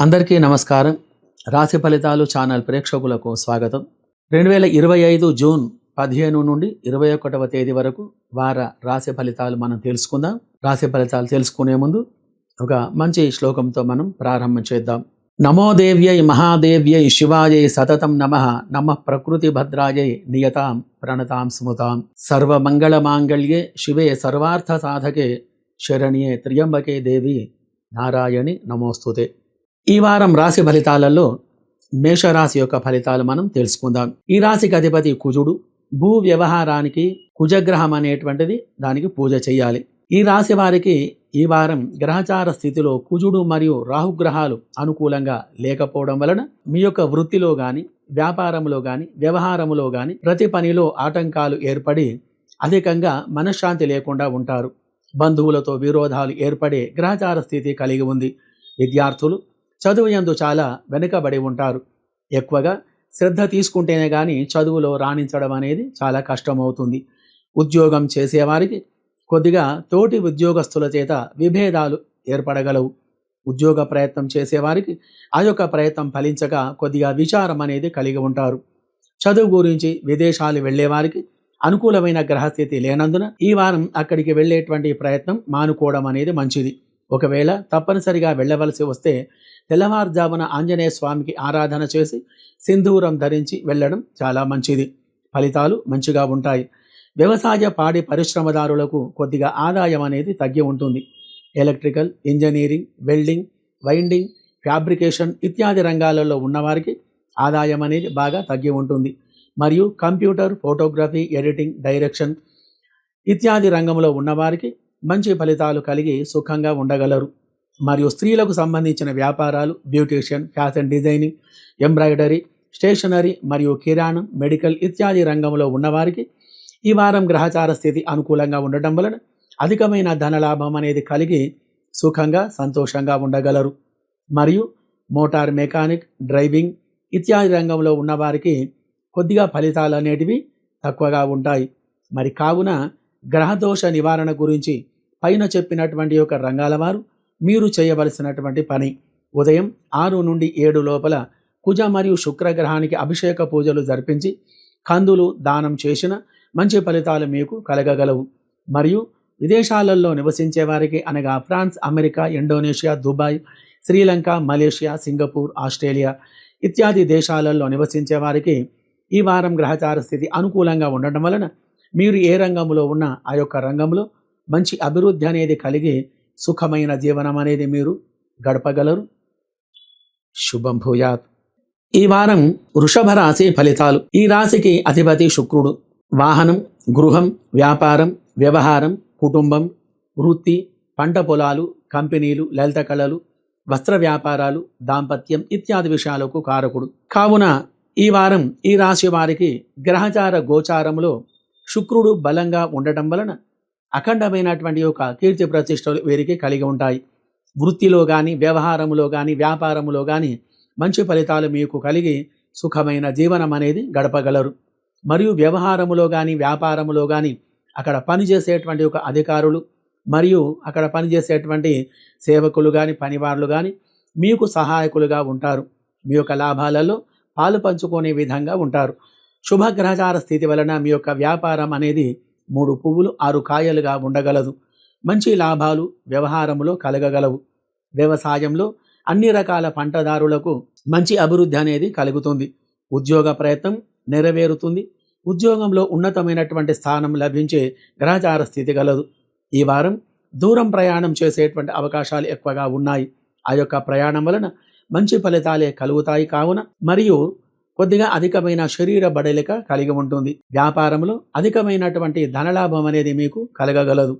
అందరికీ నమస్కారం. రాశి ఫలితాలు ఛానల్ ప్రేక్షకులకు స్వాగతం. రెండు వేల ఇరవై ఐదు జూన్ పదిహేను నుండి ఇరవై ఒకటవ తేదీ వరకు వార రాశి ఫలితాలు మనం తెలుసుకుందాం. రాశి ఫలితాలు తెలుసుకునే ముందు ఒక మంచి శ్లోకంతో మనం ప్రారంభం చేద్దాం. నమో దేవ్యై మహాదేవ్యై శివాయై సతతం నమ నమ ప్రకృతి భద్రాయై నియతాం ప్రణతాం స్మృతాం. సర్వమంగళమాంగళ్యే శివే సర్వార్థ సాధకే శరణ్యే త్ర్యంబకే దేవి నారాయణి నమోస్తుతే. ఈ వారం రాశి ఫలితాలలో మేషరాశి యొక్క ఫలితాలు మనం తెలుసుకుందాం. ఈ రాశికి అధిపతి కుజుడు. భూ వ్యవహారానికి కుజగ్రహం అనేటువంటిది దానికి పూజ చేయాలి. ఈ రాశి వారికి ఈ వారం గ్రహచార స్థితిలో కుజుడు మరియు రాహుగ్రహాలు అనుకూలంగా లేకపోవడం వలన మీ యొక్క వృత్తిలో కానీ వ్యాపారంలో కానీ వ్యవహారంలో కానీ ప్రతి పనిలో ఆటంకాలు ఏర్పడి అధికంగా మనశ్శాంతి లేకుండా ఉంటారు. బంధువులతో విరోధాలు ఏర్పడే గ్రహచార స్థితి కలిగి ఉంది. విద్యార్థులు చదువు యందు చాలా వెనుకబడి ఉంటారు. ఎక్కువగా శ్రద్ధ తీసుకుంటేనే కానీ చదువులో రాణించడం అనేది చాలా కష్టమవుతుంది. ఉద్యోగం చేసేవారికి కొద్దిగా తోటి ఉద్యోగస్తుల చేత విభేదాలు ఏర్పడగలవు. ఉద్యోగ ప్రయత్నం చేసేవారికి ఆ యొక్క ప్రయత్నం ఫలించక కొద్దిగా విచారం అనేది కలిగి ఉంటారు. చదువు గురించి విదేశాలు వెళ్ళేవారికి అనుకూలమైన గ్రహస్థితి లేనందున ఈ వారం అక్కడికి వెళ్ళేటువంటి ప్రయత్నం మానుకోవడం అనేది మంచిది. ఒకవేళ తప్పనిసరిగా వెళ్ళవలసి వస్తే తెల్లవారుజామున ఆంజనేయ స్వామికి ఆరాధన చేసి సింధూరం ధరించి వెళ్ళడం చాలా మంచిది. ఫలితాలు మంచిగా ఉంటాయి. వ్యవసాయ పాడి పరిశ్రమదారులకు కొద్దిగా ఆదాయం అనేది తగ్గి ఉంటుంది. Electrical engineering welding winding fabrication ఇత్యాది రంగాలలో ఉన్నవారికి ఆదాయం అనేది బాగా తగ్గి ఉంటుంది. మరియు కంప్యూటర్ ఫోటోగ్రఫీ ఎడిటింగ్ డైరెక్షన్ ఇత్యాది రంగంలో ఉన్నవారికి మంచి ఫలితాలు కలిగి సుఖంగా ఉండగలరు. మరియు స్త్రీలకు సంబంధించిన వ్యాపారాలు beautician fashion designing embroidery stationery మరియు కిరాణం మెడికల్ ఇత్యాది రంగంలో ఉన్నవారికి ఈ వారం గ్రహచార స్థితి అనుకూలంగా ఉండటం వలన అధికమైన ధనలాభం అనేది కలిగి సుఖంగా సంతోషంగా ఉండగలరు. మరియు మోటార్ మెకానిక్ డ్రైవింగ్ ఇత్యాది రంగంలో ఉన్నవారికి కొద్దిగా ఫలితాలు అనేటివి తక్కువగా ఉంటాయి. మరి కావున గ్రహదోష నివారణ గురించి పైన చెప్పినటువంటి యొక్క రంగాల వారు మీరు చేయవలసినటువంటి పని. ఉదయం ఆరు నుండి ఏడు లోపల కుజ మరియు శుక్రగ్రహానికి అభిషేక పూజలు జరిపించి కందులు దానం చేసిన మంచి ఫలితాలు మీకు కలగగలవు. మరియు విదేశాలలో నివసించే వారికి అనగా France America Indonesia Dubai Sri Lanka Malaysia Singapore Australia ఇత్యాది దేశాలలో నివసించే వారికి ఈ వారం గ్రహచార స్థితి అనుకూలంగా ఉండటం వలన మీరు ఏ రంగంలో ఉన్న ఆ యొక్క రంగంలో మంచి అభివృద్ధి అనేది కలిగి సుఖమైన జీవనం అనేది మీరు గడపగలరు. శుభం భూయాత్. ఈ వారం వృషభ రాశి ఫలితాలు. ఈ రాశికి అధిపతి శుక్రుడు. వాహనం గృహం వ్యాపారం వ్యవహారం కుటుంబం వృత్తి పంట పొలాలు కంపెనీలు లలిత కళలు వస్త్ర వ్యాపారాలు దాంపత్యం ఇత్యాది విషయాలకు కారకుడు. కావున ఈ వారం ఈ రాశి వారికి గ్రహచార గోచారంలో శుక్రుడు బలంగా ఉండటం వలన అఖండమైనటువంటి ఒక కీర్తి ప్రతిష్టలు వీరికి కలిగి ఉంటాయి. వృత్తిలో కానీ వ్యవహారంలో కానీ వ్యాపారంలో కానీ మంచి ఫలితాలు మీకు కలిగి సుఖమైన జీవనం అనేది గడపగలరు. మరియు వ్యవహారములో కానీ వ్యాపారములో కానీ అక్కడ పనిచేసేటువంటి ఒక అధికారులు మరియు అక్కడ పనిచేసేటువంటి సేవకులు కానీ పనివారులు కానీ మీకు సహాయకులుగా ఉంటారు. మీ యొక్క లాభాలలో పాలు పంచుకునే విధంగా ఉంటారు. శుభగ్రహచార స్థితి వలన మీ యొక్క వ్యాపారం అనేది మూడు పువ్వులు ఆరు కాయలుగా ఉండగలదు. మంచి లాభాలు వ్యవహారములో కలగగలవు. వ్యవసాయంలో అన్ని రకాల పంటదారులకు మంచి అభివృద్ధి అనేది కలుగుతుంది. ఉద్యోగ ప్రయత్నం నెరవేరుతుంది. ఉద్యోగంలో ఉన్నతమైనటువంటి స్థానం లభించే గ్రహచార స్థితి గలదు. ఈ వారం దూరం ప్రయాణం చేసేటువంటి అవకాశాలు ఎక్కువగా ఉన్నాయి. ఆ యొక్క ప్రయాణం వలన మంచి ఫలితాలే కలుగుతాయి కావున మరియు కొద్దిగా అధికమైన శరీర బడలిక కలిగి ఉంటుంది. వ్యాపారంలో అధికమైనటువంటి ధనలాభం అనేది మీకు కలగగలదు.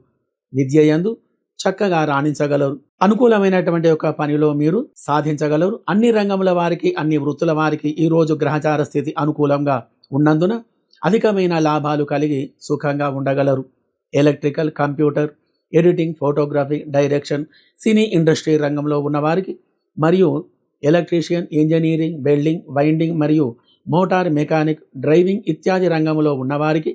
విద్య యందు చక్కగా రాణించగలరు. అనుకూలమైనటువంటి ఒక పనిలో మీరు సాధించగలరు. అన్ని రంగముల వారికి అన్ని వృత్తుల వారికి ఈరోజు గ్రహచార స్థితి అనుకూలంగా ఉన్నందున అధికమైన లాభాలు కలిగి సుఖంగా ఉండగలరు. Electrical computer editing photography direction cine industry రంగంలో ఉన్నవారికి మరియు ఎలక్ట్రీషియన్ ఇంజనీరింగ్ వెల్డింగ్ వైండింగ్ మరియు మోటార్ మెకానిక్ డ్రైవింగ్ ఇత్యాది రంగంలో ఉన్నవారికి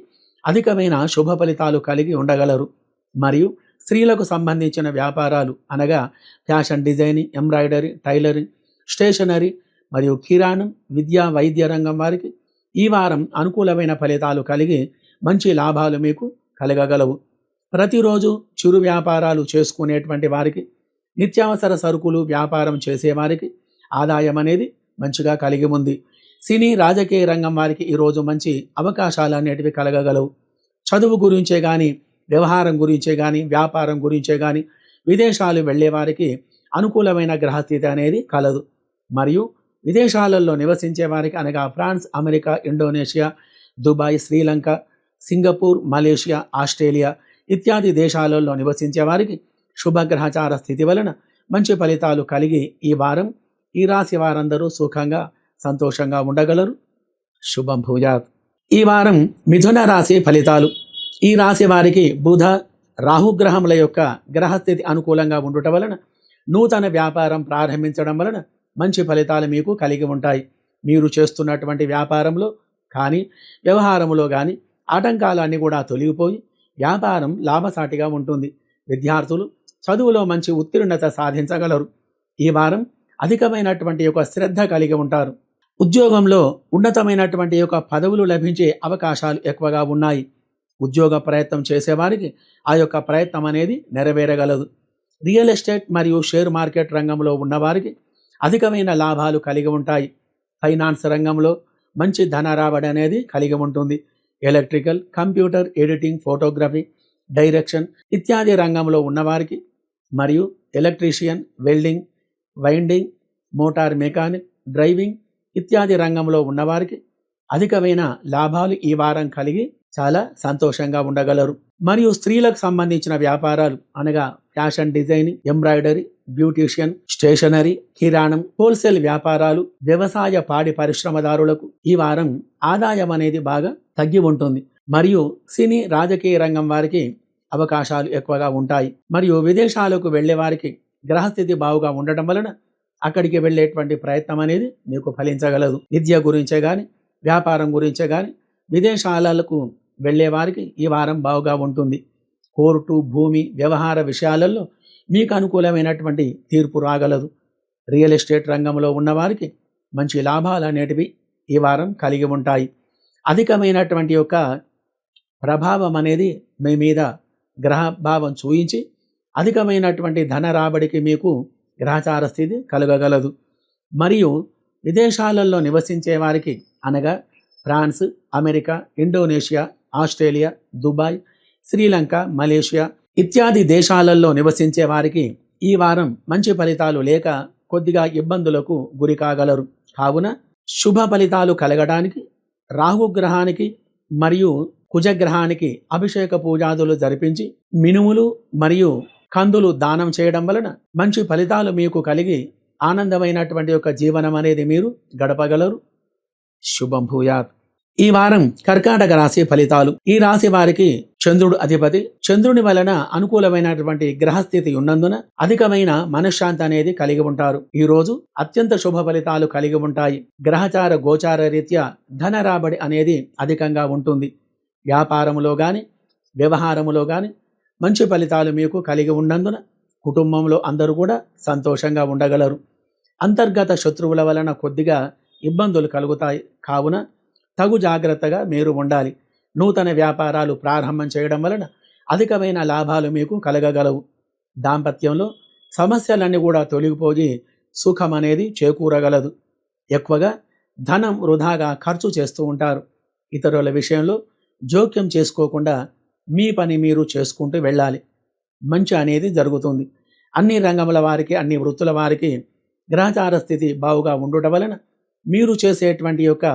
అధికమైన శుభ ఫలితాలు కలిగి ఉండగలరు. మరియు స్త్రీలకు సంబంధించిన వ్యాపారాలు అనగా fashion designing embroidery tailoring stationery మరియు కిరాణం విద్యా వైద్య రంగం వారికి ఈ వారం అనుకూలమైన ఫలితాలు కలిగి మంచి లాభాలు మీకు కలగగలవు. ప్రతిరోజు చిరు వ్యాపారాలు చేసుకునేటువంటి వారికి నిత్యావసర సరుకులు వ్యాపారం చేసేవారికి ఆదాయం అనేది మంచిగా కలిగి ఉంది. సినీ రాజకీయ రంగం వారికి ఈరోజు మంచి అవకాశాలు అనేటివి కలగగలవు. చదువు గురించే కానీ వ్యవహారం గురించే కానీ వ్యాపారం గురించే కానీ విదేశాలు వెళ్ళే వారికి అనుకూలమైన గ్రహస్థితి అనేది కలదు. మరియు విదేశాలలో నివసించే వారికి అనగా France America Indonesia Dubai Sri Lanka Singapore Malaysia Australia ఇత్యాది దేశాలలో నివసించే వారికి శుభగ్రహచార స్థితి వలన మంచి ఫలితాలు కలిగి ఈ వారం ఈ రాశి వారందరూ సుఖంగా సంతోషంగా ఉండగలరు. శుభం భూజాత్. ఈ వారం మిథున రాశి ఫలితాలు. ఈ రాశి వారికి బుధ రాహుగ్రహముల యొక్క గ్రహస్థితి అనుకూలంగా ఉండుట వలన నూతన వ్యాపారం ప్రారంభించడం వలన మంచి ఫలితాలు మీకు కలిగి ఉంటాయి. మీరు చేస్తున్నటువంటి వ్యాపారంలో కానీ వ్యవహారంలో కానీ ఆటంకాలన్నీ కూడా తొలగిపోయి వ్యాపారం లాభసాటిగా ఉంటుంది. విద్యార్థులు చదువులో మంచి ఉత్తీర్ణత సాధించగలరు. ఈ వారం అధికమైనటువంటి యొక్క శ్రద్ధ కలిగి ఉంటారు. ఉద్యోగంలో ఉన్నతమైనటువంటి యొక్క పదవులు లభించే అవకాశాలు ఎక్కువగా ఉన్నాయి. ఉద్యోగ ప్రయత్నం చేసేవారికి ఆ యొక్క ప్రయత్నం అనేది నెరవేరగలదు. రియల్ ఎస్టేట్ మరియు షేర్ మార్కెట్ రంగంలో ఉన్నవారికి అధికమైన లాభాలు కలిగి ఉంటాయి. ఫైనాన్స్ రంగంలో మంచి ధన రాబడి అనేది కలిగి ఉంటుంది. Electrical computer editing photography direction ఇత్యాది రంగంలో ఉన్నవారికి మరియు electrician welding winding motor mechanic driving ఇత్యాది రంగంలో ఉన్నవారికి అధికమైన లాభాలు ఈ వారం కలిగి చాలా సంతోషంగా ఉండగలరు. మరియు స్త్రీలకు సంబంధించిన వ్యాపారాలు అనగా fashion designing embroidery beautician stationery కిరాణం హోల్సేల్ వ్యాపారాలు వ్యవసాయ పాడి పరిశ్రమదారులకు ఈ వారం ఆదాయం అనేది బాగా తగ్గి ఉంటుంది. మరియు సినీ రాజకీయ రంగం వారికి అవకాశాలు ఎక్కువగా ఉంటాయి. మరియు విదేశాలకు వెళ్ళే వారికి గ్రహస్థితి బావుగా ఉండటం వలన అక్కడికి వెళ్ళేటువంటి ప్రయత్నం అనేది మీకు ఫలించగలదు. విద్య గురించే కానీ వ్యాపారం గురించే కానీ విదేశాలకు వెళ్ళే వారికి ఈ వారం బావుగా ఉంటుంది. కోర్టు భూమి వ్యవహార విషయాలలో మీకు అనుకూలమైనటువంటి తీర్పు రాగలదు. రియల్ ఎస్టేట్ రంగంలో ఉన్నవారికి మంచి లాభాలు అనేటివి ఈ వారం కలిగి ఉంటాయి. అధికమైనటువంటి యొక్క ప్రభావం అనేది మీ మీద గ్రహ భావం చూయించి అధికమైనటువంటి ధన రాబడికి మీకు గ్రహచార స్థితి కలగగలదు. మరియు విదేశాలలో నివసించే వారికి అనగా France America Indonesia Australia Dubai Sri Lanka Malaysia ఇత్యాది దేశాలలో నివసించే వారికి ఈ వారం మంచి ఫలితాలు లేక కొద్దిగా ఇబ్బందులకు గురి కాగలరు. కావున శుభ ఫలితాలు కలగడానికి రాహుగ్రహానికి మరియు కుజగ్రహానికి అభిషేక పూజాదులు జరిపించి మినుములు మరియు కందులు దానం చేయడం వలన మంచి ఫలితాలు మీకు కలిగి ఆనందమైనటువంటి యొక్క జీవనం అనేది మీరు గడపగలరు. శుభం భూయాత్. ఈ వారం కర్కాటక రాశి ఫలితాలు. ఈ రాశి వారికి చంద్రుడు అధిపతి. చంద్రుని వలన అనుకూలమైనటువంటి గ్రహస్థితి ఉన్నందున అధికమైన మనశ్శాంతి అనేది కలిగి ఉంటారు. ఈ రోజు అత్యంత శుభ ఫలితాలు కలిగి ఉంటాయి. గ్రహచార గోచార రీత్యా ధన రాబడి అనేది అధికంగా ఉంటుంది. వ్యాపారములో కానీ వ్యవహారములో కానీ మంచి ఫలితాలు మీకు కలిగి ఉన్నందున కుటుంబంలో అందరూ కూడా సంతోషంగా ఉండగలరు. అంతర్గత శత్రువుల వలన కొద్దిగా ఇబ్బందులు కలుగుతాయి. కావున తగు జాగ్రత్తగా మీరు ఉండాలి. నూతన వ్యాపారాలు ప్రారంభం చేయడం వలన అధికమైన లాభాలు మీకు కలగగలవు. దాంపత్యంలో సమస్యలన్నీ కూడా తొలగిపోయి సుఖం అనేది చేకూరగలదు. ఎక్కువగా ధనం వృధాగా ఖర్చు చేస్తూ ఉంటారు. ఇతరుల విషయంలో జోక్యం చేసుకోకుండా మీ పని మీరు చేసుకుంటూ వెళ్ళాలి. మంచి అనేది జరుగుతుంది. అన్ని రంగముల వారికి అన్ని వృత్తుల వారికి గ్రహచార స్థితి బావుగా ఉండటం వలన మీరు చేసేటువంటి యొక్క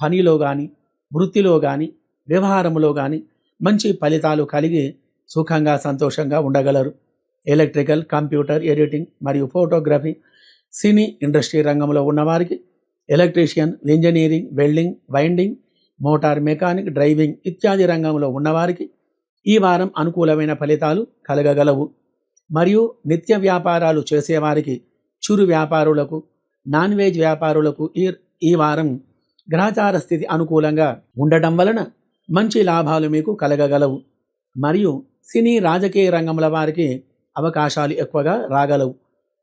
పనిలో కానీ వృత్తిలో కానీ వ్యవహారములో కానీ మంచి ఫలితాలు కలిగి సుఖంగా సంతోషంగా ఉండగలరు. ఎలక్ట్రికల్ కంప్యూటర్ ఎడిటింగ్ మరియు ఫోటోగ్రఫీ సినీ ఇండస్ట్రీ రంగంలో ఉన్నవారికి electrician engineering welding winding motor mechanic driving ఇత్యాది రంగంలో ఉన్నవారికి ఈ వారం అనుకూలమైన ఫలితాలు కలగగలవు. మరియు నిత్య వ్యాపారాలు చేసేవారికి చిరు వ్యాపారులకు నాన్ వెజ్ వ్యాపారులకు ఈ ఈ వారం గ్రహచార స్థితి అనుకూలంగా ఉండటం వలన మంచి లాభాలు మీకు కలగగలవు. మరియు సినీ రాజకీయ రంగముల వారికి అవకాశాలు ఎక్కువగా రాగలవు.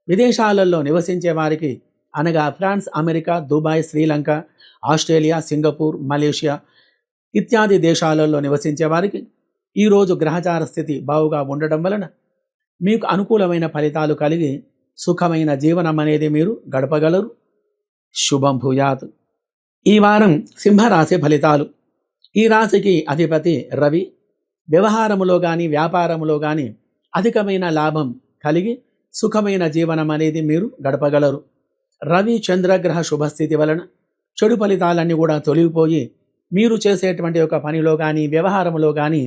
విదేశాలలో నివసించే వారికి అనగా France America Dubai Sri Lanka Australia Singapore Malaysia ఇత్యాది దేశాలలో నివసించే వారికి ఈరోజు గ్రహచార స్థితి బావుగా ఉండటం వలన మీకు అనుకూలమైన ఫలితాలు కలిగి సుఖమైన జీవనం అనేది మీరు గడపగలరు. శుభం భూయాత్. ఈ వారం సింహరాశి ఫలితాలు. ఈ రాశికి అధిపతి రవి. వ్యవహారములో కానీ వ్యాపారములో కానీ అధికమైన లాభం కలిగి సుఖమైన జీవనం అనేది మీరు గడపగలరు. రవి చంద్రగ్రహ శుభస్థితి వలన చెడు ఫలితాలన్నీ కూడా తొలగిపోయి మీరు చేసేటువంటి ఒక పనిలో కానీ వ్యవహారంలో కానీ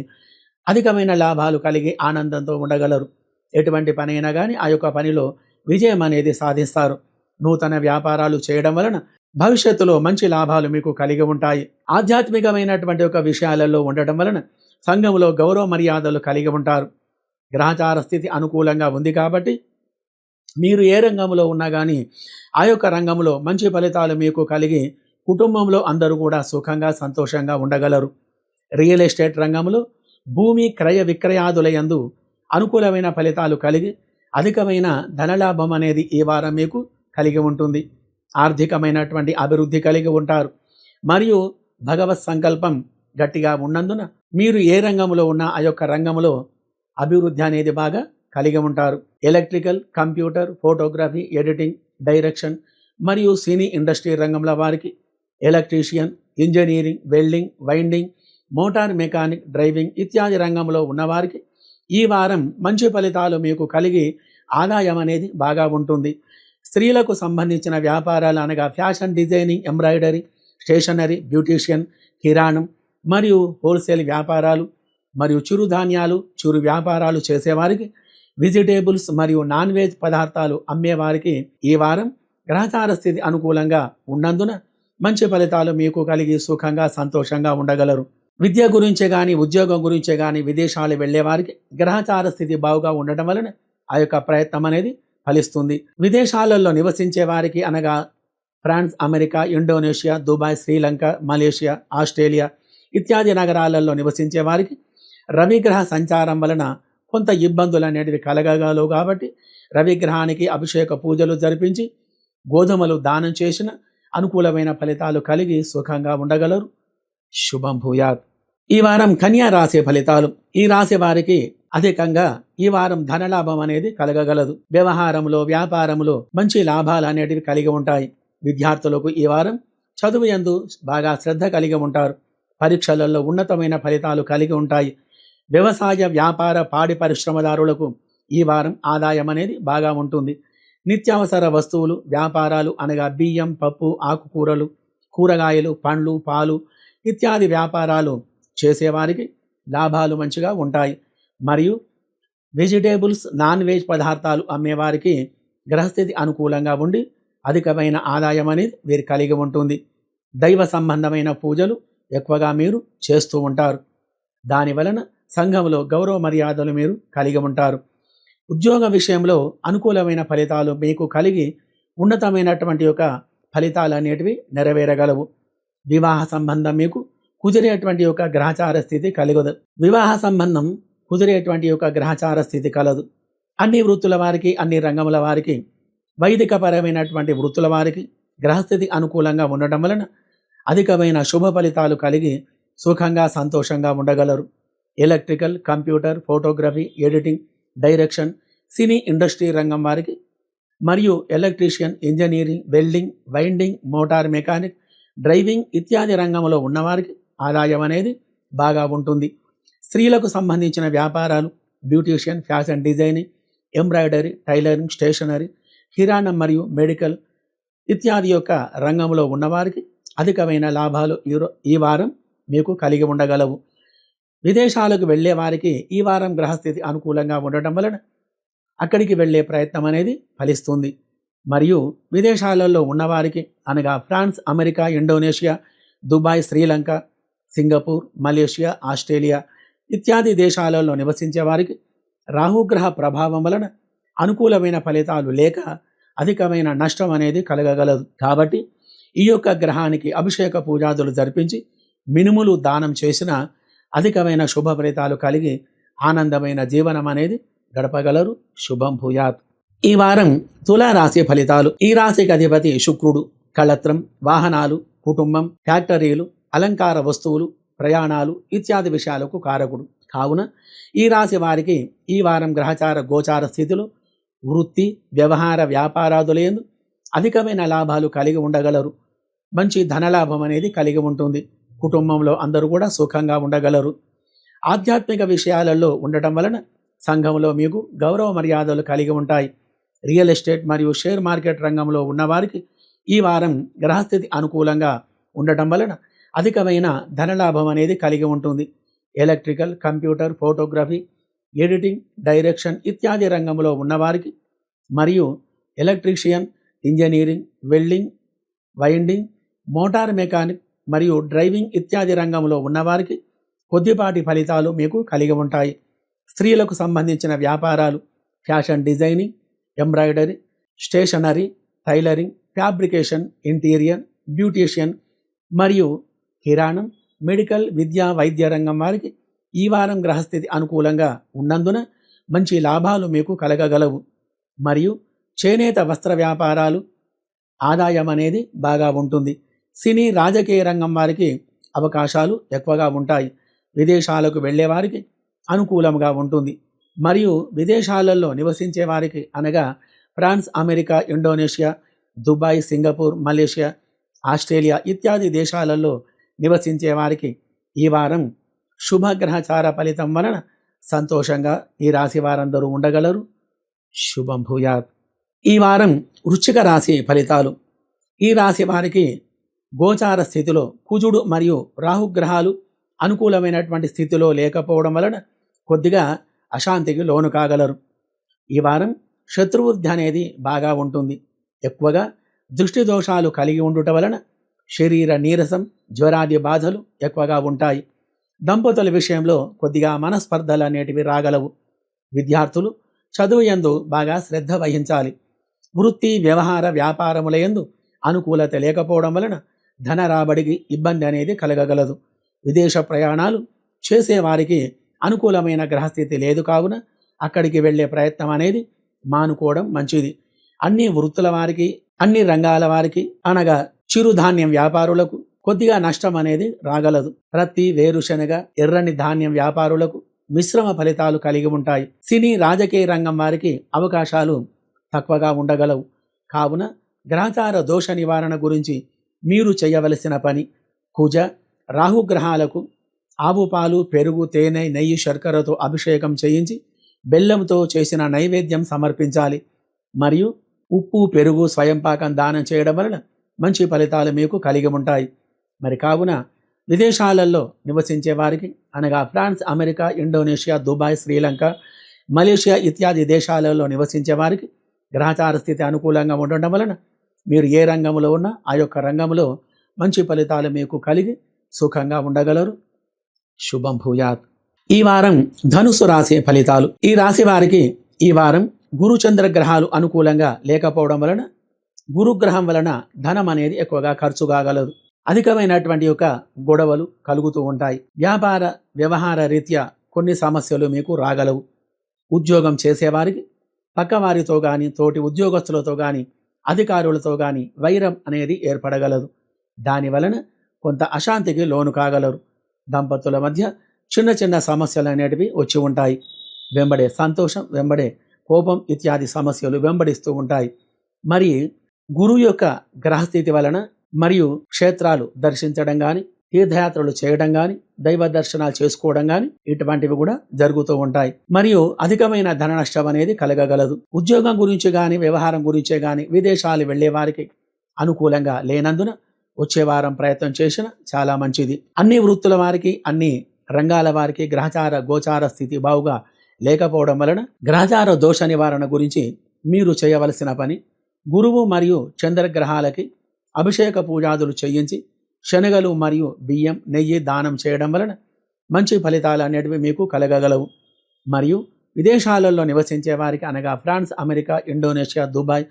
అధికమైన లాభాలు కలిగి ఆనందంతో ఉండగలరు. ఎటువంటి పనైనా కానీ ఆ యొక్క పనిలో విజయం అనేది సాధిస్తారు. నూతన వ్యాపారాలు చేయడం వలన భవిష్యత్తులో మంచి లాభాలు మీకు కలిగి ఉంటాయి. ఆధ్యాత్మికమైనటువంటి ఒక విషయాలలో ఉండటం వలన సంఘంలో గౌరవ మర్యాదలు కలిగి ఉంటారు. గ్రహచార స్థితి అనుకూలంగా ఉంది కాబట్టి మీరు ఏ రంగంలో ఉన్నా కానీ ఆ యొక్క రంగంలో మంచి ఫలితాలు మీకు కలిగి కుటుంబంలో అందరూ కూడా సుఖంగా సంతోషంగా ఉండగలరు. రియల్ ఎస్టేట్ రంగంలో భూమి క్రయ విక్రయాదుల యందు అనుకూలమైన ఫలితాలు కలిగి అధికమైన ధనలాభం అనేది ఈ వారం మీకు కలిగి ఉంటుంది. ఆర్థికమైనటువంటి అభివృద్ధి కలిగి ఉంటారు. మరియు భగవత్ సంకల్పం గట్టిగా ఉన్నందున మీరు ఏ రంగంలో ఉన్నా ఆ యొక్క రంగంలో అభివృద్ధి అనేది బాగా కలిగి ఉంటారు. Electrical computer photography editing direction మరియు సినీ ఇండస్ట్రీ రంగంలో వారికి electrician engineering welding winding motor mechanic driving ఇత్యాది రంగంలో ఉన్నవారికి ఈ వారం మంచి ఫలితాలు మీకు కలిగి ఆదాయం అనేది బాగా ఉంటుంది. స్త్రీలకు సంబంధించిన వ్యాపారాలు అనగా fashion designing embroidery stationery beautician కిరాణం మరియు హోల్సేల్ వ్యాపారాలు మరియు చిరుధాన్యాలు చిరు వ్యాపారాలు చేసేవారికి వెజిటేబుల్స్ మరియు నాన్ వెజ్ పదార్థాలు అమ్మేవారికి ఈ వారం గ్రహచార స్థితి అనుకూలంగా ఉన్నందున మంచి ఫలితాలు మీకు కలిగి సుఖంగా సంతోషంగా ఉండగలరు. విద్య గురించే కానీ ఉద్యోగం గురించే కానీ విదేశాలు వెళ్ళేవారికి గ్రహచార స్థితి బాగుగా ఉండటం వలన ఆ యొక్క ప్రయత్నం అనేది ఫలిస్తుంది. విదేశాలలో నివసించే వారికి అనగా France America Indonesia Dubai Sri Lanka Malaysia Australia ఇత్యాది నగరాలలో నివసించే వారికి రవిగ్రహ సంచారం వలన కొంత ఇబ్బందులు అనేటివి కలగగలవు కాబట్టి రవిగ్రహానికి అభిషేక పూజలు జరిపించి గోధుమలు దానం చేసిన అనుకూలమైన ఫలితాలు కలిగి సుఖంగా ఉండగలరు. శుభం భూయాత్. ఈ వారం కన్యా రాసే ఫలితాలు. ఈ రాశి వారికి అధికంగా ఈ వారం ధనలాభం అనేది కలగగలదు. వ్యవహారంలో వ్యాపారంలో మంచి లాభాలు అనేటివి కలిగి ఉంటాయి. విద్యార్థులకు ఈ వారం చదువు ఎందు బాగా శ్రద్ధ కలిగి ఉంటారు. పరీక్షలలో ఉన్నతమైన ఫలితాలు కలిగి ఉంటాయి. వ్యవసాయ వ్యాపార పాడి పరిశ్రమదారులకు ఈ వారం ఆదాయం అనేది బాగా ఉంటుంది. నిత్యావసర వస్తువులు వ్యాపారాలు అనగా బియ్యం పప్పు ఆకుకూరలు కూరగాయలు పండ్లు పాలు ఇత్యాది వ్యాపారాలు చేసేవారికి లాభాలు మంచిగా ఉంటాయి. మరియు వెజిటేబుల్స్ నాన్ వెజ్ పదార్థాలు అమ్మేవారికి గ్రహస్థితి అనుకూలంగా ఉండి అధికమైన ఆదాయం అనేది వీరు కలిగి ఉంటుంది. దైవ సంబంధమైన పూజలు ఎక్కువగా మీరు చేస్తూ ఉంటారు. దాని వలన సంఘంలో గౌరవ మర్యాదలు మీరు కలిగి ఉంటారు. ఉద్యోగ విషయంలో అనుకూలమైన ఫలితాలు మీకు కలిగి ఉన్నతమైనటువంటి యొక్క ఫలితాలు అనేటివి నెరవేరగలవు. వివాహ సంబంధం మీకు కుదిరేటువంటి యొక్క గ్రహచార స్థితి కలగదు. వివాహ సంబంధం కుదిరేటువంటి యొక్క గ్రహచార స్థితి కలదు. అన్ని వృత్తుల వారికి అన్ని రంగముల వారికి వైదికపరమైనటువంటి వృత్తుల వారికి గ్రహస్థితి అనుకూలంగా ఉండటం వలన అధికమైన శుభ ఫలితాలు కలిగి సుఖంగా సంతోషంగా ఉండగలరు. Electrical computer photography editing direction cine industry రంగం వారికి మరియు electrician engineering welding winding motor mechanic driving ఇత్యాది రంగంలో ఉన్నవారికి ఆదాయం అనేది బాగా ఉంటుంది. స్త్రీలకు సంబంధించిన వ్యాపారాలు beautician fashion designing embroidery tailoring stationery కిరాణం మరియు మెడికల్ ఇత్యాది యొక్క రంగంలో ఉన్నవారికి అధికమైన లాభాలు ఈ ఈ వారం మీకు కలిగి ఉండగలవు. విదేశాలకు వెళ్ళే వారికి ఈ వారం గ్రహస్థితి అనుకూలంగా ఉండటం వలన అక్కడికి వెళ్ళే ప్రయత్నం అనేది ఫలిస్తుంది. మరియు విదేశాలలో ఉన్నవారికి అనగా France America Indonesia Dubai Sri Lanka Singapore Malaysia Australia ఇత్యాది దేశాలలో నివసించే వారికి రాహుగ్రహ ప్రభావం వలన అనుకూలమైన ఫలితాలు లేక అధికమైన నష్టం అనేది కలగగలదు. కాబట్టి ఈ యొక్క గ్రహానికి అభిషేక పూజాదులు జరిపించి మినుములు దానం చేసిన అధికమైన శుభ ఫలితాలు కలిగి ఆనందమైన జీవనం అనేది గడపగలరు. శుభం భూయాత్. ఈ వారం తులారాశి ఫలితాలు. ఈ రాశికి అధిపతి శుక్రుడు. కళత్రం వాహనాలు కుటుంబం ఫ్యాక్టరీలు అలంకార వస్తువులు ప్రయాణాలు ఇత్యాది విషయాలకు కారకుడు. కావున ఈ రాశి వారికి ఈ వారం గ్రహచార గోచార స్థితిలో వృత్తి వ్యవహార వ్యాపారాదులందు అధికమైన లాభాలు కలిగి ఉండగలరు. మంచి ధనలాభం అనేది కలిగి ఉంటుంది. కుటుంబంలో అందరూ కూడా సుఖంగా ఉండగలరు. ఆధ్యాత్మిక విషయాలలో ఉండటం వలన సంఘంలో మీకు గౌరవ మర్యాదలు కలిగి ఉంటాయి. రియల్ ఎస్టేట్ మరియు షేర్ మార్కెట్ రంగంలో ఉన్నవారికి ఈ వారం గ్రహస్థితి అనుకూలంగా ఉండటం వలన అధికమైన ధనలాభం అనేది కలిగి ఉంటుంది. Electrical computer photography editing direction ఇత్యాది రంగంలో ఉన్నవారికి మరియు electrician engineering welding winding motor mechanic మరియు డ్రైవింగ్ ఇత్యాది రంగంలో ఉన్నవారికి కొద్దిపాటి ఫలితాలు మీకు కలిగి ఉంటాయి. స్త్రీలకు సంబంధించిన వ్యాపారాలు fashion designing embroidery stationery tailoring fabrication interior beautician మరియు కిరాణం మెడికల్ విద్యా వైద్య రంగం వారికి ఈ వారం గ్రహస్థితి అనుకూలంగా ఉన్నందున మంచి లాభాలు మీకు కలగగలవు. మరియు చేనేత వస్త్ర వ్యాపారాలు ఆదాయం అనేది బాగా ఉంటుంది. సినీ రాజకీయ రంగం వారికి అవకాశాలు ఎక్కువగా ఉంటాయి. విదేశాలకు వెళ్ళే వారికి అనుకూలంగా ఉంటుంది. మరియు విదేశాలలో నివసించే వారికి అనగా France America Indonesia Dubai Singapore Malaysia Australia ఇత్యాది దేశాలలో నివసించే వారికి ఈ వారం శుభగ్రహచార ఫలితం వలన సంతోషంగా ఈ రాశి వారందరూ ఉండగలరు. శుభం భూయాత్. ఈ వారం వృశ్చిక రాశి ఫలితాలు. ఈ రాశి వారికి గోచార స్థితిలో కుజుడు మరియు రాహుగ్రహాలు అనుకూలమైనటువంటి స్థితిలో లేకపోవడం వలన కొద్దిగా అశాంతికి లోను కాగలరు. ఈ వారం శత్రువృద్ధి అనేది బాగా ఉంటుంది. ఎక్కువగా దృష్టి దోషాలు కలిగి ఉండుట వలన శరీర నీరసం జ్వరాది బాధలు ఎక్కువగా ఉంటాయి. దంపతుల విషయంలో కొద్దిగా మనస్పర్ధలు అనేటివి రాగలవు. విద్యార్థులు చదువు ఎందు బాగా శ్రద్ధ వహించాలి. వృత్తి వ్యవహార వ్యాపారముల యందు అనుకూలత లేకపోవడం వలన ధన రాబడికి ఇబ్బంది అనేది కలగగలదు. విదేశ ప్రయాణాలు చేసేవారికి అనుకూలమైన గ్రహస్థితి లేదు కావున అక్కడికి వెళ్ళే ప్రయత్నం అనేది మానుకోవడం మంచిది. అన్ని వృత్తుల వారికి అన్ని రంగాల వారికి అనగా చిరుధాన్యం వ్యాపారులకు కొద్దిగా నష్టం అనేది రాగలదు. ప్రతి వేరుశనగ ఎర్రని ధాన్యం వ్యాపారులకు మిశ్రమ ఫలితాలు కలిగి ఉంటాయి. సినీ రాజకీయ రంగం వారికి అవకాశాలు తక్కువగా ఉండగలవు. కావున గ్రహచార దోష నివారణ గురించి మీరు చేయవలసిన పని కుజ రాహుగ్రహాలకు ఆవు పాలు పెరుగు తేనె నెయ్యి శర్కరతో అభిషేకం చేయించి బెల్లంతో చేసిన నైవేద్యం సమర్పించాలి. మరియు ఉప్పు పెరుగు స్వయంపాకం దానం చేయడం వలన మంచి ఫలితాలు మీకు కలిగి ఉంటాయి. మరి కావున విదేశాలలో నివసించే వారికి అనగా France America Indonesia Dubai Sri Lanka Malaysia ఇత్యాది దేశాలలో నివసించే వారికి గ్రహచార స్థితి అనుకూలంగా ఉండడం వలన మీరు ఏ రంగంలో ఉన్నా ఆ యొక్క రంగంలో మంచి ఫలితాలు మీకు కలిగి సుఖంగా ఉండగలరు. శుభం భూయాత్. ఈ వారం ధనుసు రాశి ఫలితాలు. ఈ రాశి వారికి ఈ వారం గురుచంద్ర గ్రహాలు అనుకూలంగా లేకపోవడం వలన గురుగ్రహం వలన ధనం అనేది ఎక్కువగా ఖర్చు కాగలదు. అధికమైనటువంటి యొక్క గొడవలు కలుగుతూ ఉంటాయి. వ్యాపార వ్యవహార రీత్యా కొన్ని సమస్యలు మీకు రాగలవు. ఉద్యోగం చేసేవారికి పక్కవారితో కానీ తోటి ఉద్యోగస్తులతో కానీ అధికారులతో కానీ వైరం అనేది ఏర్పడగలదు. దాని వలన కొంత అశాంతికి లోను కాగలరు. దంపతుల మధ్య చిన్న చిన్న సమస్యలు అనేటివి వచ్చి ఉంటాయి. వెంబడే సంతోషం వెంబడే కోపం ఇత్యాది సమస్యలు వెంబడిస్తూ ఉంటాయి. మరి గురువు యొక్క గ్రహస్థితి వలన మరియు క్షేత్రాలు దర్శించడం కానీ తీర్థయాత్రలు చేయడం కానీ దైవ దర్శనాలు చేసుకోవడం కానీ ఇటువంటివి కూడా జరుగుతూ ఉంటాయి. మరియు అధికమైన ధన నష్టం అనేది కలగగలదు. ఉద్యోగం గురించి కానీ వ్యవహారం గురించే కానీ విదేశాలు వెళ్ళే వారికి అనుకూలంగా లేనందున వచ్చే వారం ప్రయత్నం చేసిన చాలా మంచిది. అన్ని వృత్తుల వారికి అన్ని రంగాల వారికి గ్రహచార గోచార స్థితి బావుగా లేకపోవడం వలన గ్రహచార దోష నివారణ గురించి మీరు చేయవలసిన పని గురువు మరియు చంద్రగ్రహాలకి అభిషేక పూజాదులు చేయించి శనగలు మరియు బియ్యం నెయ్యి దానం చేయడం వలన మంచి ఫలితాలు అనేటివి మీకు కలగగలవు. మరియు విదేశాలలో నివసించే వారికి అనగా France America Indonesia Dubai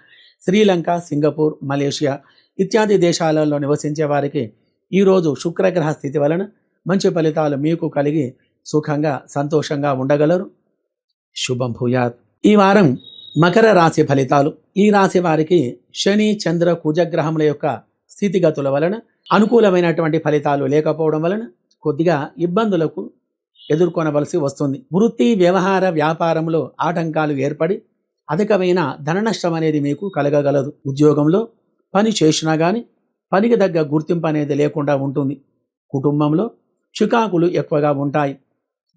Sri Lanka Singapore Malaysia ఇత్యాది దేశాలలో నివసించే వారికి ఈరోజు శుక్రగ్రహ స్థితి వలన మంచి ఫలితాలు మీకు కలిగి సుఖంగా సంతోషంగా ఉండగలరు. శుభం భూయాత్. ఈ వారం మకర రాశి ఫలితాలు. ఈ రాశి వారికి శని చంద్ర కుజగ్రహముల యొక్క స్థితిగతుల వలన అనుకూలమైనటువంటి ఫలితాలు లేకపోవడం వలన కొద్దిగా ఇబ్బందులకు ఎదుర్కొనవలసి వస్తుంది. వృత్తి వ్యవహార వ్యాపారంలో ఆటంకాలు ఏర్పడి అధికమైన ధన నష్టం అనేది మీకు కలగగలదు. ఉద్యోగంలో పని చేసినా కానీ పనికి తగ్గ గుర్తింపు అనేది లేకుండా ఉంటుంది. కుటుంబంలో చికాకులు ఎక్కువగా ఉంటాయి.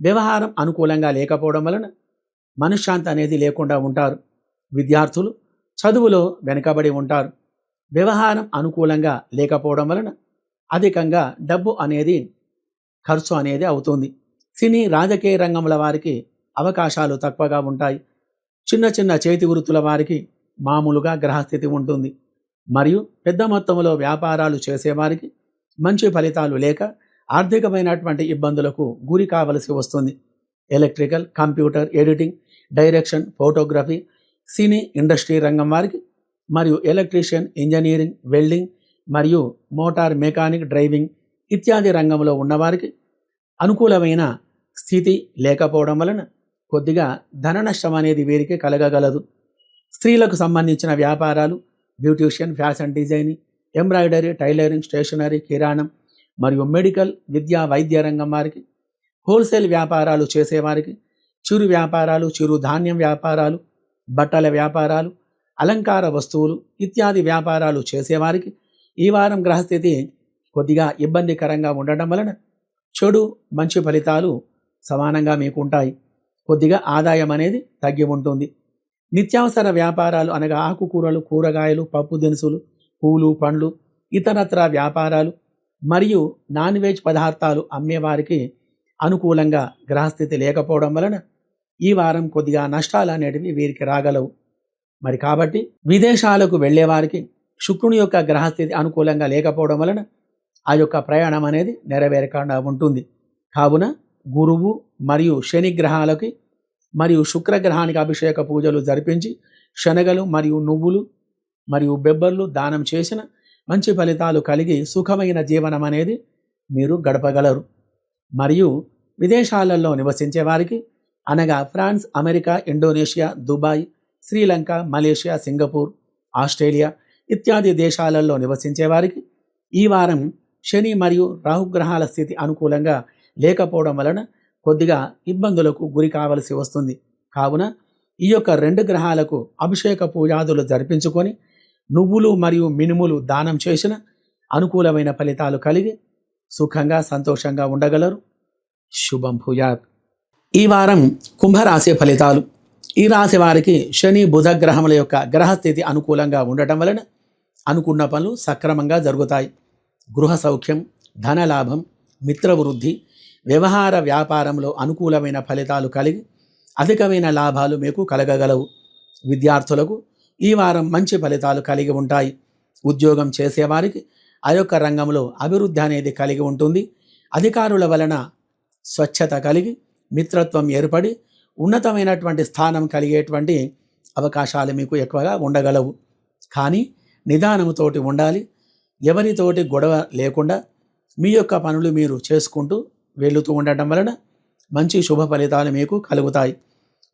వ్యవహారం అనుకూలంగా లేకపోవడం వలన మనశ్శాంతి అనేది లేకుండా ఉంటారు. విద్యార్థులు చదువులో వెనుకబడి ఉంటారు. వ్యవహారం అనుకూలంగా లేకపోవడం వలన అధికంగా డబ్బు అనేది ఖర్చు అనేది అవుతుంది. సినీ రాజకీయ రంగముల వారికి అవకాశాలు తక్కువగా ఉంటాయి. చిన్న చిన్న చేతి వృత్తుల వారికి మామూలుగా గ్రహస్థితి ఉంటుంది. మరియు పెద్ద మొత్తంలో వ్యాపారాలు చేసేవారికి మంచి ఫలితాలు లేక ఆర్థికమైనటువంటి ఇబ్బందులకు గురి కావలసి వస్తుంది. Electrical computer editing direction photography cine industry రంగం వారికి మరియు ఎలక్ట్రీషియన్ ఇంజనీరింగ్ వెల్డింగ్ మరియు మోటార్ మెకానిక్ డ్రైవింగ్ ఇత్యాది రంగంలో ఉన్నవారికి అనుకూలమైన స్థితి లేకపోవడం వలన కొద్దిగా ధన నష్టం అనేది వీరికి కలగగలదు. స్త్రీలకు సంబంధించిన వ్యాపారాలు beautician fashion designing embroidery tailoring stationery కిరాణం మరియు మెడికల్ విద్యా వైద్య రంగం వారికి హోల్సేల్ వ్యాపారాలు చేసేవారికి చిరు వ్యాపారాలు చిరు ధాన్యం వ్యాపారాలు బట్టల వ్యాపారాలు అలంకార వస్తువులు ఇత్యాది వ్యాపారాలు చేసేవారికి ఈ వారం గ్రహస్థితి కొద్దిగా ఇబ్బందికరంగా ఉండడం వలన చెడు మంచి ఫలితాలు సమానంగా మీకు ఉంటాయి కొద్దిగా ఆదాయం అనేది తగ్గి ఉంటుంది. నిత్యావసర వ్యాపారాలు అనగా ఆకుకూరలు కూరగాయలు పప్పు దినుసులు పూలు పండ్లు ఇతరత్ర వ్యాపారాలు మరియు నాన్ వెజ్ పదార్థాలు అమ్మేవారికి అనుకూలంగా గ్రహస్థితి లేకపోవడం వలన ఈ వారం కొద్దిగా నష్టాలు అనేటివి వీరికి రాగలవు. మరి కాబట్టి విదేశాలకు వెళ్ళేవారికి శుక్రుని యొక్క గ్రహస్థితి అనుకూలంగా లేకపోవడం వలన ఆ యొక్క ప్రయాణం అనేది నెరవేరకుండా ఉంటుంది. కావున గురువు మరియు శని గ్రహాలకి మరియు శుక్రగ్రహానికి అభిషేక పూజలు జరిపించి శనగలు మరియు నువ్వులు మరియు బెబ్బర్లు దానం చేసిన మంచి ఫలితాలు కలిగి సుఖమైన జీవనం అనేది మీరు గడపగలరు. మరియు విదేశాలలో నివసించే వారికి అనగా France America Indonesia Dubai Sri Lanka Malaysia Singapore Australia ఇత్యాది దేశాలలో నివసించే వారికి ఈ వారం శని మరియు రాహుగ్రహాల స్థితి అనుకూలంగా లేకపోవడం వలన కొద్దిగా ఇబ్బందులకు గురి కావలసి వస్తుంది. కావున ఈ యొక్క రెండు గ్రహాలకు అభిషేక పూజాదులు జరిపించుకొని నువ్వులు మరియు మినుములు దానం చేసిన అనుకూలమైన ఫలితాలు కలిగి సుఖంగా సంతోషంగా ఉండగలరు. శుభం భూయాత్. ఈ వారం కుంభరాశి ఫలితాలు. ఈ రాశి వారికి శని బుధ గ్రహముల యొక్క గ్రహస్థితి అనుకూలంగా ఉండటం వలన అనుకున్న పనులు సక్రమంగా జరుగుతాయి. గృహ సౌఖ్యం ధనలాభం మిత్రవృద్ధి వ్యవహార వ్యాపారంలో అనుకూలమైన ఫలితాలు కలిగి అధికమైన లాభాలు మీకు కలగగలవు. విద్యార్థులకు ఈ వారం మంచి ఫలితాలు కలిగి ఉంటాయి. ఉద్యోగం చేసేవారికి ఆ యొక్క రంగంలో అభివృద్ధి అనేది కలిగి ఉంటుంది. అధికారుల వలన స్వచ్ఛత కలిగి మిత్రత్వం ఏర్పడి ఉన్నతమైనటువంటి స్థానం కలిగేటువంటి అవకాశాలు మీకు ఎక్కువగా ఉండగలవు. కానీ నిదానముతోటి ఉండాలి. ఎవరితోటి గొడవ లేకుండా మీ యొక్క పనులు మీరు చేసుకుంటూ వెళుతూ ఉండటం వలన మంచి శుభ ఫలితాలు మీకు కలుగుతాయి.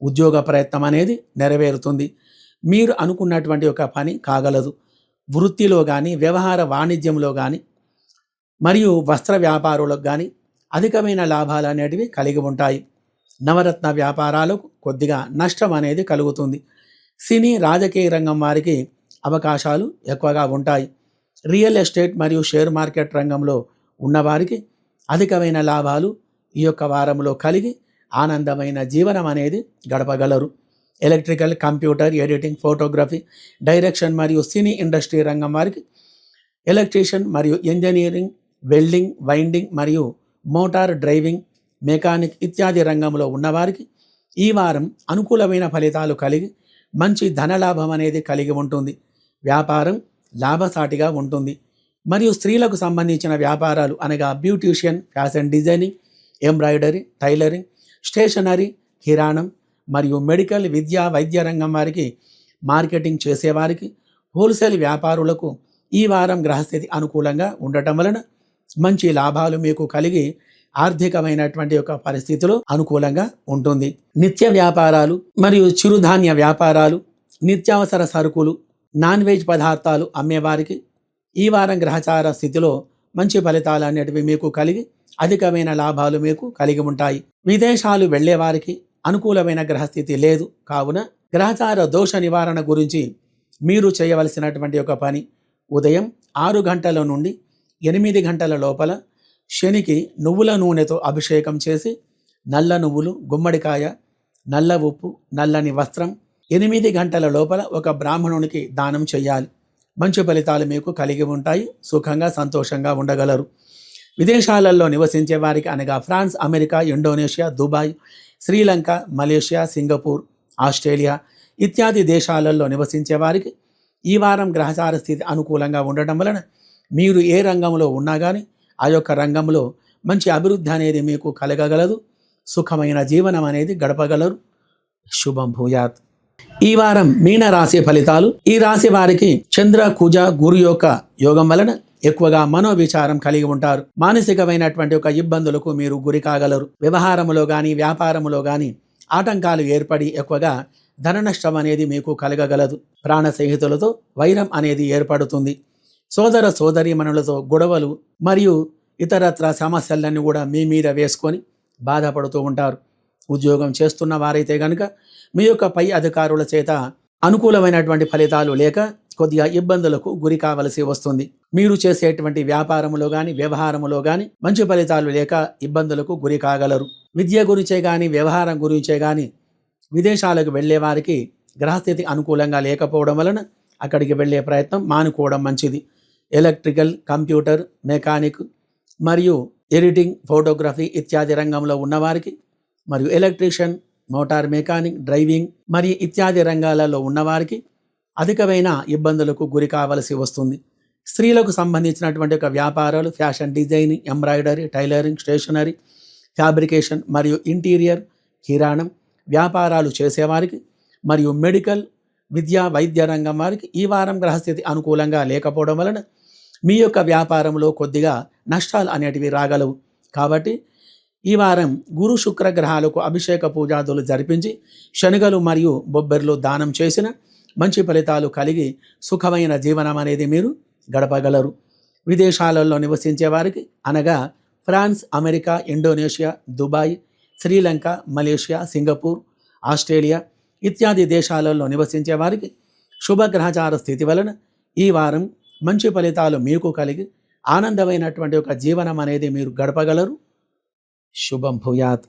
ఉద్యోగ ప్రయత్నం అనేది నెరవేరుతుంది. మీరు అనుకున్నటువంటి ఒక పని కాగలదు. వృత్తిలో కానీ వ్యవహార వాణిజ్యంలో కానీ మరియు వస్త్ర వ్యాపారులకు కానీ అధికమైన లాభాలు అనేటివి కలిగి ఉంటాయి. నవరత్న వ్యాపారాలకు కొద్దిగా నష్టం అనేది కలుగుతుంది. సినీ రాజకీయ రంగం వారికి అవకాశాలు ఎక్కువగా ఉంటాయి. రియల్ ఎస్టేట్ మరియు షేర్ మార్కెట్ రంగంలో ఉన్నవారికి అధికమైన లాభాలు ఈ యొక్క వారంలో కలిగి ఆనందమైన జీవనం అనేది గడపగలరు. Electrical computer editing photography direction మరియు సినీ ఇండస్ట్రీ రంగం వారికి ఎలక్ట్రీషియన్ మరియు ఇంజనీరింగ్ వెల్డింగ్ వైండింగ్ మరియు మోటార్ డ్రైవింగ్ మెకానిక్ ఇత్యాది రంగంలో ఉన్నవారికి ఈ వారం అనుకూలమైన ఫలితాలు కలిగి మంచి ధనలాభం అనేది కలిగి ఉంటుంది. వ్యాపారం లాభసాటిగా ఉంటుంది. మరియు స్త్రీలకు సంబంధించిన వ్యాపారాలు అనగా beautician fashion designing embroidery tailoring stationery కిరాణం మరియు మెడికల్ విద్యా వైద్య రంగం వారికి మార్కెటింగ్ చేసేవారికి హోల్సేల్ వ్యాపారులకు ఈ వారం గ్రహస్థితి అనుకూలంగా ఉండటం వలన మంచి లాభాలు మీకు కలిగి ఆర్థికమైనటువంటి యొక్క పరిస్థితిలో అనుకూలంగా ఉంటుంది. నిత్య వ్యాపారాలు మరియు చిరుధాన్య వ్యాపారాలు నిత్యావసర సరుకులు నాన్ వెజ్ పదార్థాలు అమ్మేవారికి ఈ వారం గ్రహచార స్థితిలో మంచి ఫలితాలు అనేటివి మీకు కలిగి అధికమైన లాభాలు మీకు కలిగి ఉంటాయి. విదేశాలు వెళ్ళేవారికి అనుకూలమైన గ్రహస్థితి లేదు. కావున గ్రహచార దోష నివారణ గురించి మీరు చేయవలసినటువంటి ఒక పని ఉదయం ఆరు గంటల నుండి ఎనిమిది గంటల లోపల శనికి నువ్వుల నూనెతో అభిషేకం చేసి నల్ల నువ్వులు గుమ్మడికాయ నల్ల ఉప్పు నల్లని వస్త్రం ఎనిమిది గంటల లోపల ఒక బ్రాహ్మణునికి దానం చేయాలి. మంచి ఫలితాలు మీకు కలిగి ఉంటాయి సుఖంగా సంతోషంగా ఉండగలరు. విదేశాలలో నివసించే వారికి అనగా France America Indonesia Dubai Sri Lanka Malaysia Singapore Australia ఇత్యాది దేశాలలో నివసించే వారికి ఈ వారం గ్రహచార స్థితి అనుకూలంగా ఉండటం వలన మీరు ఏ రంగంలో ఉన్నా కానీ ఆ యొక్క రంగంలో మంచి అభివృద్ధి అనేది మీకు కలగగలదు. సుఖమైన జీవనం అనేది గడపగలరు. శుభం భూయాత్. ఈ వారం మీన రాశి ఫలితాలు. ఈ రాశి వారికి చంద్ర కుజ గురు యొక్క యోగం వలన ఎక్కువగా మనోవిచారం కలిగి ఉంటారు. మానసికమైనటువంటి ఒక ఇబ్బందులకు మీరు గురి కాగలరు. వ్యవహారములో కానీ వ్యాపారములో కానీ ఆటంకాలు ఏర్పడి ఎక్కువగా ధన నష్టం అనేది మీకు కలగగలదు. ప్రాణ స్నేహితులతో వైరం అనేది ఏర్పడుతుంది. సోదర సోదరీమణులతో గొడవలు మరియు ఇతరత్ర సమస్యలన్నీ కూడా మీ మీద వేసుకొని బాధపడుతూ ఉంటారు. ఉద్యోగం చేస్తున్న వారైతే కనుక మీ యొక్క పై అధికారుల చేత అనుకూలమైనటువంటి ఫలితాలు లేక కొద్దిగా ఇబ్బందులకు గురి కావలసి వస్తుంది. మీరు చేసేటువంటి వ్యాపారములో కానీ వ్యవహారములో కానీ మంచి ఫలితాలు లేక ఇబ్బందులకు గురి కాగలరు. విద్య గురించే కానీ వ్యవహారం గురించే కానీ విదేశాలకు వెళ్ళే వారికి గ్రహస్థితి అనుకూలంగా లేకపోవడం వలన అక్కడికి వెళ్ళే ప్రయత్నం మానుకోవడం మంచిది. ఎలక్ట్రికల్ కంప్యూటర్ మెకానిక్ మరియు ఎడిటింగ్ ఫోటోగ్రఫీ ఇత్యాది రంగంలో ఉన్నవారికి మరియు ఎలక్ట్రీషియన్ మోటార్ మెకానిక్ డ్రైవింగ్ మరియు ఇత్యాది రంగాలలో ఉన్నవారికి అధికమైన ఇబ్బందులకు గురి కావలసి వస్తుంది. స్త్రీలకు సంబంధించినటువంటి ఒక వ్యాపారాలు fashion designing embroidery tailoring stationery fabrication మరియు ఇంటీరియర్ కిరాణం వ్యాపారాలు చేసేవారికి మరియు మెడికల్ విద్యా వైద్య రంగం వారికి ఈ వారం గ్రహస్థితి అనుకూలంగా లేకపోవడం వలన మీ యొక్క వ్యాపారంలో కొద్దిగా నష్టాలు అనేటివి రాగలవు. కాబట్టి ఈ వారం గురు శుక్ర గ్రహాలకు అభిషేక పూజాదులు జరిపించి శనగలు మరియు బొబ్బెర్లు దానం చేసిన మంచి ఫలితాలు కలిగి సుఖమైన జీవనం అనేది మీరు గడపగలరు. విదేశాలలో నివసించే వారికి అనగా France America Indonesia Dubai Sri Lanka Malaysia Singapore Australia ఇత్యాది దేశాలలో నివసించే వారికి శుభగ్రహచార స్థితి వలన ఈ వారం మంచి ఫలితాలు మీకు కలిగి ఆనందమైనటువంటి ఒక జీవనం అనేది మీరు గడపగలరు. శుభం భూయాత్